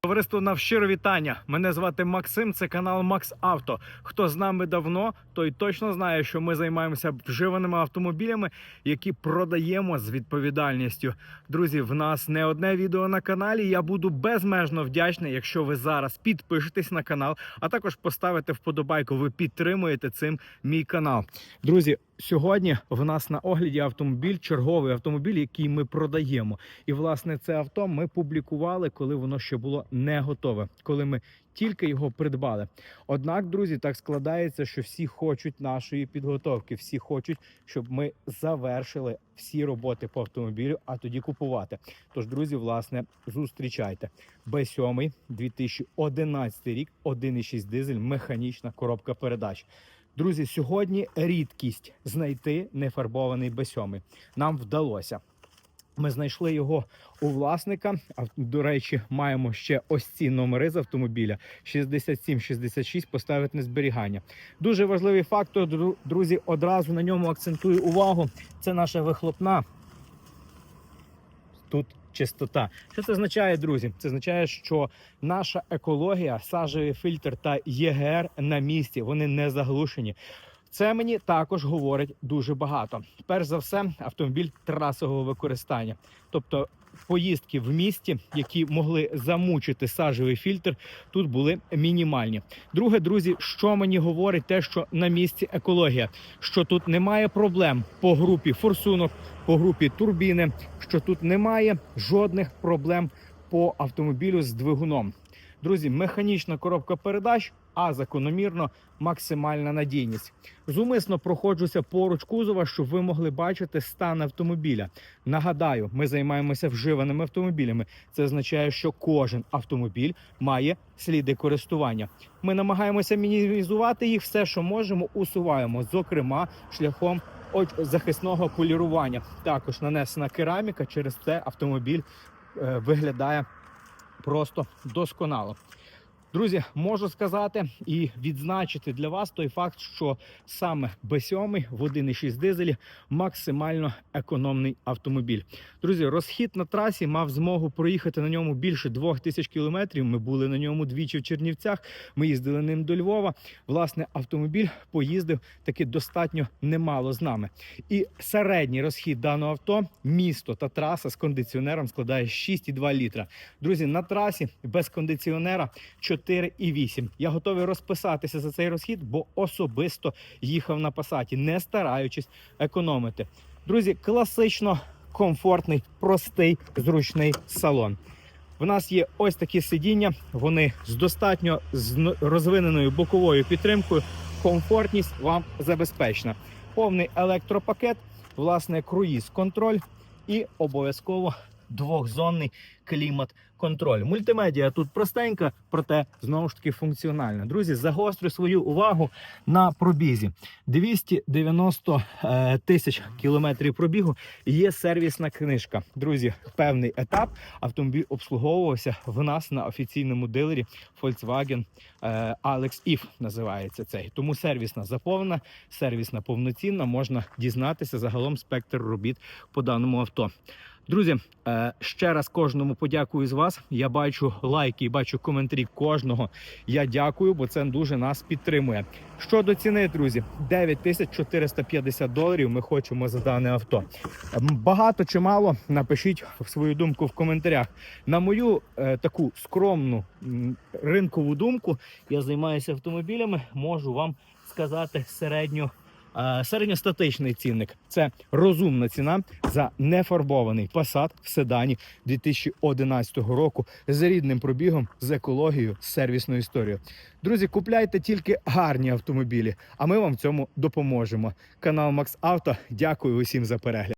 Товариство навщиро вітання. Мене звати Максим. Це канал Макс Авто. Хто з нами давно, той точно знає, що ми займаємося вживаними автомобілями, які продаємо з відповідальністю. Друзі, в нас не одне відео на каналі. Я буду безмежно вдячний, якщо ви зараз підпишетесь на канал, а також поставите вподобайку. Ви підтримуєте цим мій канал. Друзі, сьогодні в нас на огляді автомобіль, черговий автомобіль, який ми продаємо. І власне це авто ми публікували, коли воно ще було не готове, коли ми тільки його придбали. Однак, друзі, так складається, що всі хочуть нашої підготовки, всі хочуть, щоб ми завершили всі роботи по автомобілю, а тоді купувати. Тож, друзі, власне, зустрічайте. Б7 2011 рік, 1,6 дизель, механічна коробка передач. Друзі, сьогодні рідкість знайти нефарбований Б7. Нам вдалося. Ми знайшли його у власника. До речі, маємо ще ось ці номери з автомобіля 6766 поставити на зберігання. Дуже важливий фактор, друзі. Одразу на ньому акцентую увагу. Це наша вихлопна. Тут чистота. Що це означає, друзі? Це означає, що наша екологія, сажевий фільтр та ЄГР на місці, вони не заглушені. Це мені також говорить дуже багато. Перш за все, автомобіль трасового використання, тобто поїздки в місті, які могли замучити сажевий фільтр, тут були мінімальні. Друге, друзі, що мені говорить, те, що на місці екологія, що тут немає проблем по групі форсунок, по групі турбіни, що тут немає жодних проблем по автомобілю з двигуном. Друзі, механічна коробка передач, а закономірно максимальна надійність. Зумисно проходжуся поруч кузова, щоб ви могли бачити стан автомобіля. Нагадаю, ми займаємося вживаними автомобілями. Це означає, що кожен автомобіль має сліди користування. Ми намагаємося мінімізувати їх все, що можемо, усуваємо, зокрема шляхом захисного полірування. Також нанесена кераміка. Через це автомобіль е, виглядає просто досконало. Друзі, можу сказати і відзначити для вас той факт, що саме Б7 в 1,6 дизелі максимально економний автомобіль. Друзі, розхід на трасі мав змогу проїхати на ньому більше 2000 кілометрів. Ми були на ньому двічі в Чернівцях. Ми їздили ним до Львова. Власне, автомобіль поїздив таки достатньо немало з нами. І середній розхід даного авто, місто та траса з кондиціонером складає 6,2 літра. Друзі, на трасі без кондиціонера 4,8. Я готовий розписатися за цей розхід, бо особисто їхав на пасаті, не стараючись економити. Друзі, класично комфортний, простий, зручний салон. В нас є ось такі сидіння, вони з достатньо розвиненою боковою підтримкою. Комфортність вам забезпечена. Повний електропакет, власне, круїз-контроль і обов'язково двохзонний клімат-контроль. Мультимедіа тут простенька, проте знову ж таки функціональна. Друзі, загострю свою увагу на пробізі. 290 е, тисяч кілометрів пробігу. Є сервісна книжка. Друзі, певний етап автомобіль обслуговувався в нас на офіційному дилері Volkswagen е, Alex If називається цей. Тому сервісна заповнена, сервісна повноцінна. Можна дізнатися загалом спектр робіт по даному авто. Друзі, е, ще раз кожному подякую з вас. Я бачу лайки бачу коментарі кожного. Я дякую, бо це дуже нас підтримує. Щодо ціни, друзі, 9450 доларів. Ми хочемо за дане авто. Багато чи мало напишіть свою думку в коментарях. На мою е, таку скромну ринкову думку, я займаюся автомобілями. Можу вам сказати середньо. Е, Середньостатичний цінник це розумна ціна за нефарбований Passat в седані 2011 року з рідним пробігом, з екологією, з сервісною історією. Друзі, купляйте тільки гарні автомобілі, а ми вам в цьому допоможемо. Канал Макс Авто. Дякую усім за перегляд.